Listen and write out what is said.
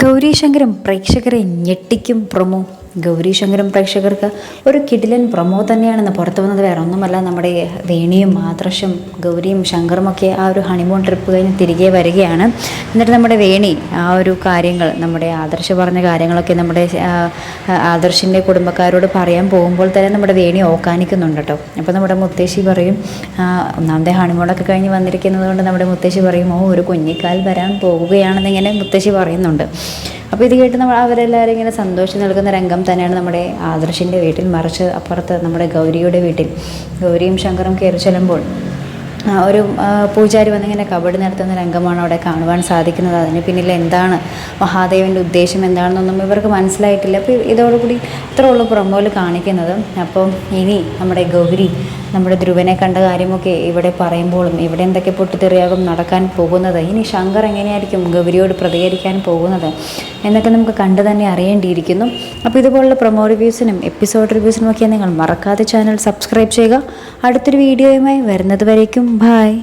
ഗൗരീശങ്കരം പ്രേക്ഷകരെ ഞെട്ടിക്കും പ്രൊമോ. ഗൗരീശങ്കരം പ്രേക്ഷകർക്ക് ഒരു കിടിലൻ പ്രമോ തന്നെയാണെന്ന് പുറത്തു വന്നത് വേറെ ഒന്നുമല്ല. നമ്മുടെ വേണിയും ആദർശും ഗൗരിയും ശങ്കറും ഒക്കെ ആ ഒരു ഹണിമൂൺ ട്രിപ്പ് കഴിഞ്ഞ് തിരികെ വരികയാണ്. എന്നിട്ട് നമ്മുടെ വേണി ആ ഒരു കാര്യങ്ങൾ നമ്മുടെ ആദർശ് പറഞ്ഞ കാര്യങ്ങളൊക്കെ നമ്മുടെ ആദർശിന്റെ കുടുംബക്കാരോട് പറയാൻ പോകുമ്പോൾ തന്നെ നമ്മുടെ വേണി ഓക്കാനിക്കുന്നുണ്ട് കേട്ടോ. അപ്പോൾ നമ്മുടെ മുത്തേശി പറയും ഒന്നാമത്തെ ഹണിമൂണൊക്കെ കഴിഞ്ഞ് വന്നിരിക്കുന്നത് കൊണ്ട് നമ്മുടെ മുത്തേശി പറയും ഓ ഒരു കുഞ്ഞിക്കാൽ വരാൻ പോകുകയാണെന്ന് ഇങ്ങനെ മുത്തശ്ശി പറയുന്നുണ്ട്. അപ്പോൾ ഇത് കേട്ട് നമ്മൾ അവരെല്ലാവരും ഇങ്ങനെ സന്തോഷം നൽകുന്ന രംഗം തന്നെയാണ് നമ്മുടെ ആദർശിന്റെ വീട്ടിൽ. മറിച്ച് അപ്പുറത്ത് നമ്മുടെ ഗൗരിയുടെ വീട്ടിൽ. ഗൗരിയും ശങ്കറും കയറി ചെല്ലുമ്പോൾ ഒരു പൂജാരി വന്നിങ്ങനെ കബഡി നടത്തുന്ന രംഗമാണ് അവിടെ കാണുവാൻ സാധിക്കുന്നത്. അതിന് പിന്നിൽ എന്താണ് മഹാദേവന്റെ ഉദ്ദേശം എന്താണെന്നൊന്നും ഇവർക്ക് മനസ്സിലായിട്ടില്ല. അപ്പോൾ ഇതോടുകൂടി ഇത്രയുള്ളൂ പ്രൊമോയിൽ കാണിക്കുന്നത്. അപ്പം ഇനി നമ്മുടെ ഗൗരി നമ്മുടെ ധ്രുവനെ കണ്ട കാര്യമൊക്കെ ഇവിടെ പറയുമ്പോഴും ഇവിടെ എന്തൊക്കെ പൊട്ടിത്തെറിയാകും നടക്കാൻ പോകുന്നത്? ഇനി ശങ്കർ എങ്ങനെയായിരിക്കും ഗൗരിയോട് പ്രതികരിക്കാൻ പോകുന്നത്? എന്നൊക്കെ നമുക്ക് കണ്ടു തന്നെ അറിയേണ്ടിയിരിക്കുന്നു. അപ്പോൾ ഇതുപോലുള്ള പ്രൊമോ റിവ്യൂസിനും എപ്പിസോഡ് റിവ്യൂസിനും ഒക്കെ നിങ്ങൾ മറക്കാതെ ചാനൽ സബ്സ്ക്രൈബ് ചെയ്യുക. അടുത്തൊരു വീഡിയോയുമായി വരുന്നത് വരേക്കും. ബായ്